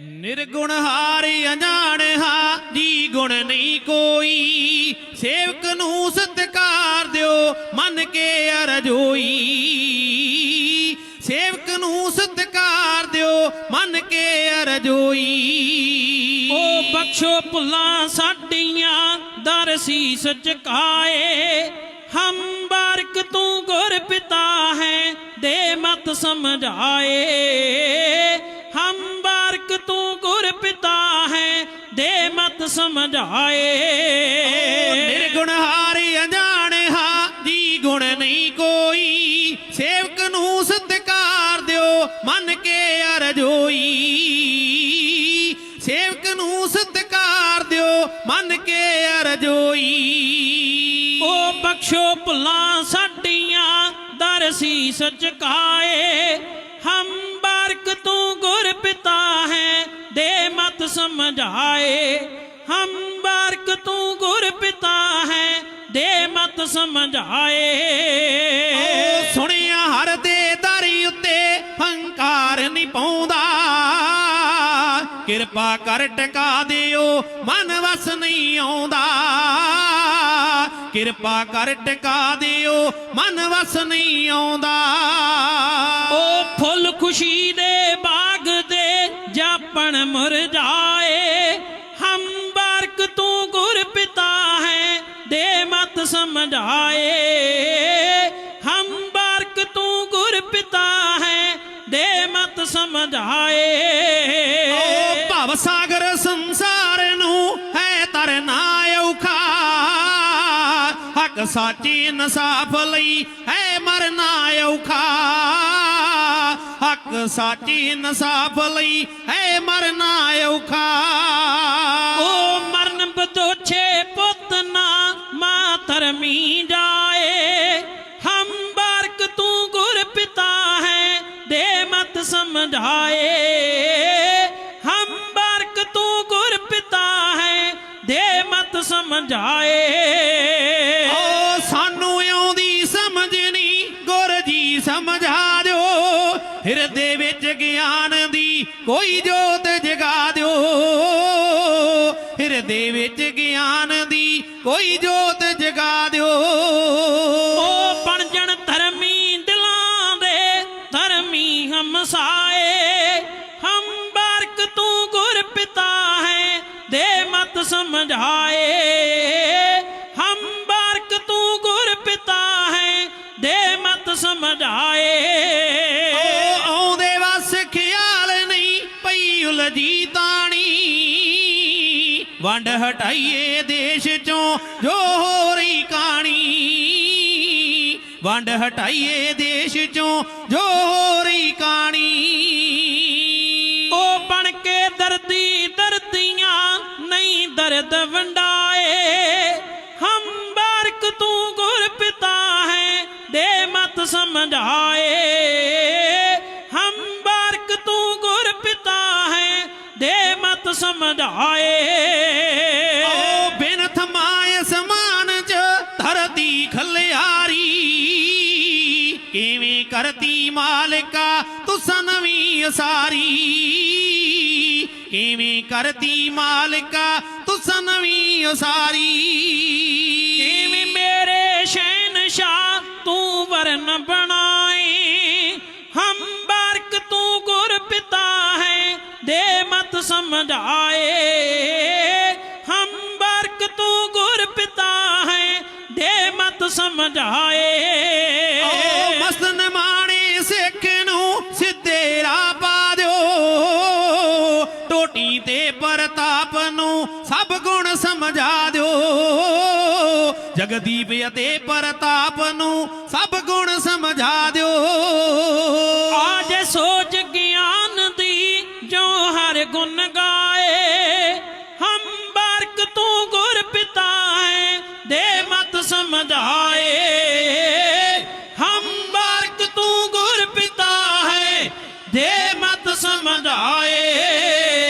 ਨਿਰਗੁਣ ਹਾਰਿ ਅਜਾਣ ਹਾ ਜੀ ਗੁਣ ਨਹੀਂ ਕੋਈ। ਸੇਵਕ ਨੂੰ ਸਤਕਾਰ ਦਿਓ, ਮਨ ਕੇ ਅਰਜੋਈ ਸੇਵਕ ਨੂੰ ਸਤਕਾਰ ਦਿਓ, ਮਨ ਕੇ ਅਰਜੋਈ ਓ ਬਖਸ਼ੋ ਭੁੱਲਾਂ ਸਾਡੀਆਂ, ਦਰ ਸੀਸ ਝੁਕਾਏ। ਹਮ ਬਾਰਕ ਤੂੰ ਗੁਰ ਪਿਤਾ ਹੈ, ਦੇ ਮਤ ਸਮਝਾਏ। ਹਮ ਤੂੰ ਗੁਰ ਪਿਤਾ ਹੈ ਦੇ ਮਤ ਸਮਝਾਏ। ਨਿਰਗੁਣ ਹਾਰਿ ਅਜਾਣ ਹਾ ਜੀ ਗੁਣ ਨਹੀਂ ਕੋਈ। ਸੇਵਕ ਨੂੰ ਸਤਕਾਰ ਦਿਓ ਮਨ ਕੇ ਅਰਜੋਈ ਸੇਵਕ ਨੂੰ ਸਤਕਾਰ ਦਿਓ ਮਨ ਕੇ ਅਰਜੋਈ ਓ ਬਖਸ਼ੋ ਭੁੱਲਾਂ ਸਾਡੀਆਂ ਦਰ ਸੀਸ ਝੁਕਾਏ ਹਮ ਬਾਰਕ ਤੂੰ ਗੁਰ ਪਿਤਾ ਸਮਝਾਏ ਹਮ ਬਾਰਕ ਤੂੰ ਗੁਰ ਪਿਤਾ ਹੈ ਦੇ ਮਤ ਸਮਝਾਏ। ਸੁਣਿਆ ਹਰ ਦੇ ਦਾਰੀ ਉੱਤੇ ਹੰਕਾਰ ਨਹੀਂ ਪਾਉਂਦਾ। ਕਿਰਪਾ ਕਰ ਟਿਕਾ ਦਿਓ ਮਨ ਵਸ ਨਹੀਂ ਆਉਂਦਾ। ਕਿਰਪਾ ਕਰ ਟਿਕਾ ਦਿਓ ਮਨ ਵਸ ਨਹੀਂ ਆਉਂਦਾ। ਓ ਫੁੱਲ ਖੁਸ਼ੀ ਦੇ ਸਮਝਾਏ ਹਮ ਬਾਰਕ ਤੂੰ ਗੁਰ ਪਿਤਾ ਹੈ ਦੇ ਮਤ ਸਮਝਾਏ। ਓ ਭਵ ਸਾਗਰ ਸੰਸਾਰ ਨੂੰ ਹੈ ਤਰਨਾ ਔਖਾ ਹੱਕ ਸਾਚੀ ਇਨਸਾਫ ਲਈ ਹੈ ਮਰਨਾ ਔਖਾ ਹੱਕ ਸਾਚੀ ਇਨਸਾਫ ਲਈ ਹੈ ਮਰਨਾ ਔਖਾ ਓ ਸਮਝਾਏ ਹਮ ਬਾਰਕ ਤੂੰ ਗੁਰ ਪਿਤਾ ਹੈ, ਦੇ ਮਤ ਸਮਝਾਏ। ਓ ਸਾਨੂੰ ਆਉਂਦੀ ਸਮਝ ਨਹੀਂ ਗੁਰ ਜੀ ਸਮਝਾ ਦਿਓ। ਹਿਰਦੇ ਵਿੱਚ ਗਿਆਨ ਦੀ ਕੋਈ ਜੋਤ ਜਗਾ ਦਿਓ। ਹਿਰਦੇ ਵਿੱਚ ਗਿਆਨ ਦੀ ਕੋਈ ਜੋਤ ਜਗਾ ਸਮਝਾਏ ਹਮ ਬਾਰਕ ਤੂੰ ਗੁਰ ਪਿਤਾ ਹੈ ਦੇ ਮਤ ਸਮਝਾਏ। ਓ ਆਉਂਦੇ ਵਸ ਖਿਆਲ ਨਹੀਂ ਪਈ ਉਲਝੀ ਤਾਣੀ। ਵੰਡ ਹਟਾਈਏ ਦੇਸ਼ ਚੋਂ ਜੋ ਹੋ ਰਹੀ ਕਾਣੀ। ਵੰਡ ਹਟਾਈਏ ਦੇਸ਼ ਚੋਂ ਜੋ ਹੋ ਰਹੀ ਕਾਣੀ। ਓ ਬਣ ਕੇ ਦਰਦੀ ਸਮਝਾਏ ਹਮ ਬਾਰਕ ਤੂੰ ਗੁਰ ਪਿਤਾ ਹੈ, ਦੇ ਮਤ ਸਮਝਾਏ। ਓ ਬਿਨ ਥਮਾਏ ਸਮਾਨ ਚ ਧਰਤੀ ਖਲਿਆਰੀ। ਕਿਵੇਂ ਕਰਤੀ ਮਾਲਕਾ ਤੁਸਾਂ ਨਵੀਂ ਉਸਾਰੀ। ਕਿਵੇਂ ਕਰਤੀ ਮਾਲਕਾ ਤੁਸਾਂ ਨਵੀਂ ਉਸਾਰੀ। ਸਮਝਾਏ ਹਮ ਬਾਰਕ ਤੂੰ ਗੁਰ ਪਿਤਾ ਹੈ ਦੇ ਮਤ ਸਮਝਾਏ। ਓ ਸਿੱਖ ਨੂੰ ਸਿੱਧੇ ਰਾਹ ਪਾ ਦਿਓ। ਟੋਟੀ ਤੇ ਪ੍ਰਤਾਪ ਨੂੰ ਸਭ ਗੁਣ ਸਮਝਾ ਦਿਓ। ਜਗਦੀਪ ਅਤੇ ਪ੍ਰਤਾਪ ਨੂੰ ਸਭ ਗੁਣ ਸਮਝਾ ਦਿਓ। ਆਜ ਸੋਚ ਗਿਆਨ ਦੀ ਜੋ ਹਰ ਗੁਣ ਗਾ